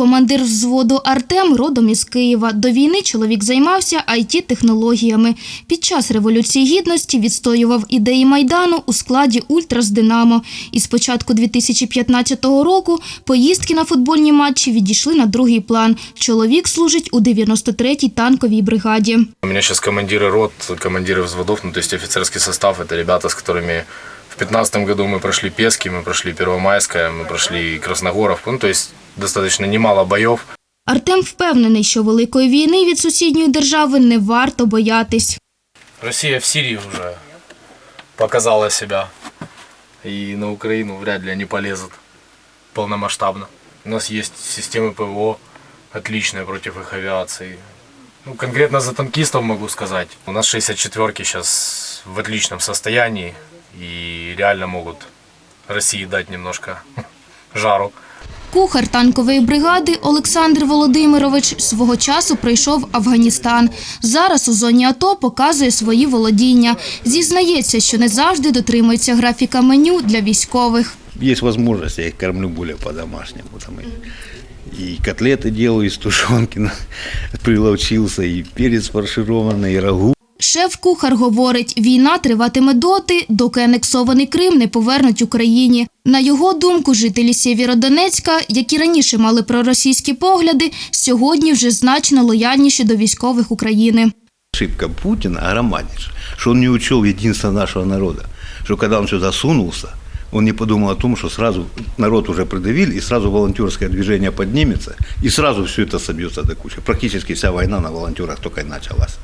Командир взводу Артем родом із Києва. До війни чоловік займався it технологіями Під час Революції Гідності відстоював ідеї Майдану у складі Ультрас Динамо. І з початку 2015 року поїздки на футбольні матчі відійшли на другий план. Чоловік служить у 93-й танковій бригаді. У меня сейчас командиры рот, командиры взводов, ну то есть офицерский состав, это ребята, с которыми в 2015 году мы прошли Пески, мы прошли Первомайское, мы прошли Красногоровку, ну то есть достаточно немало боев. Артем впевнений, що великої війни від сусідньої держави не варто боятись. Россия в Сирии уже показала себя, и на Украину вряд ли они полезут полномасштабно. У нас есть системы ПВО отличные против их авиации. Ну, конкретно за танкистов могу сказать. У нас 64-ки сейчас в отличном состоянии и реально могут России дать немножко жару. Кухар танкової бригади Олександр Володимирович свого часу прийшов Афганістан. Зараз у зоні АТО показує свої володіння. Зізнається, що не завжди дотримується графіка меню для військових. Есть возможность, я их кормлю более по-домашнему. Там и, и котлеты делаю из тушенки, на- приловчился, и перец рагу. Шеф-кухар говорить, війна триватиме доти, доки анексований Крим не повернуть Україні. На його думку, жителі Сєвєродонецька, які раніше мали проросійські погляди, сьогодні вже значно лояльніші до військових України. Ошибка Путина громаднейшая, что он не учел единство нашего народа, что когда он сюда сунулся, он не подумал о том, что сразу народ уже придавили, и сразу волонтерское движение поднимется, и сразу все это собьется до кучи. Практически вся война на волонтерах только и началась.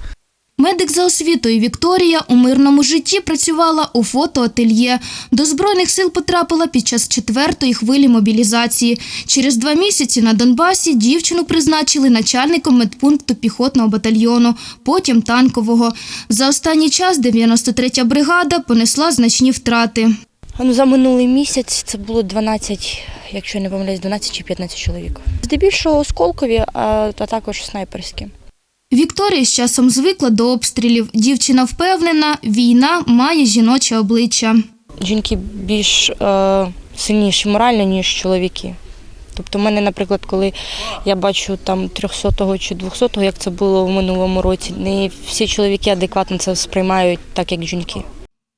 Медик за освітою Вікторія у мирному житті працювала у фотоательє. До Збройних сил потрапила під час четвертої хвилі мобілізації. Через два місяці на Донбасі дівчину призначили начальником медпункту піхотного батальйону, потім танкового. За останній час 93-я бригада понесла значні втрати. Ну, за минулий місяць це було 12, якщо не помиляюсь, 12 чи 15 чоловік. Здебільшого осколкові, а також снайперські. Вікторія з часом звикла до обстрілів. Дівчина впевнена, війна має жіноче обличчя. Жінки більш е, сильніші морально, ніж чоловіки. Тобто, в мене, наприклад, коли я бачу там 300-го чи 200-го, як це було в минулому році, не всі чоловіки адекватно це сприймають так, як жінки.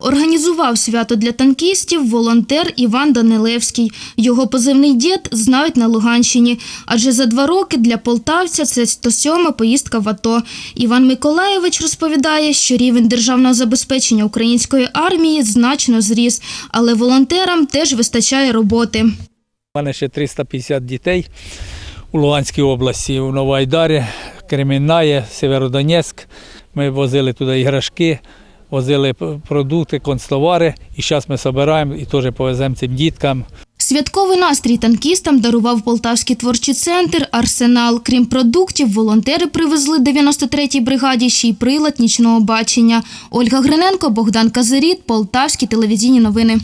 Організував свято для танкістів волонтер Іван Данилевський. Його позивний дід знають на Луганщині, адже за два роки для полтавця це 107-ма поїздка в АТО. Іван Миколаєвич розповідає, що рівень державного забезпечення української армії значно зріс, але волонтерам теж вистачає роботи. У мене ще 350 дітей у Луганській області, у Новоайдарі, Кремінає, Северодонецьк. Ми возили туди іграшки, возили продукти, концтовари. І зараз ми збираємо і теж повеземо цим діткам. Святковий настрій танкістам дарував Полтавський творчий центр «Арсенал». Крім продуктів, волонтери привезли 93-й бригаді ще й прилад нічного бачення. Ольга Гриненко, Богдан Казиріт, Полтавські телевізійні новини.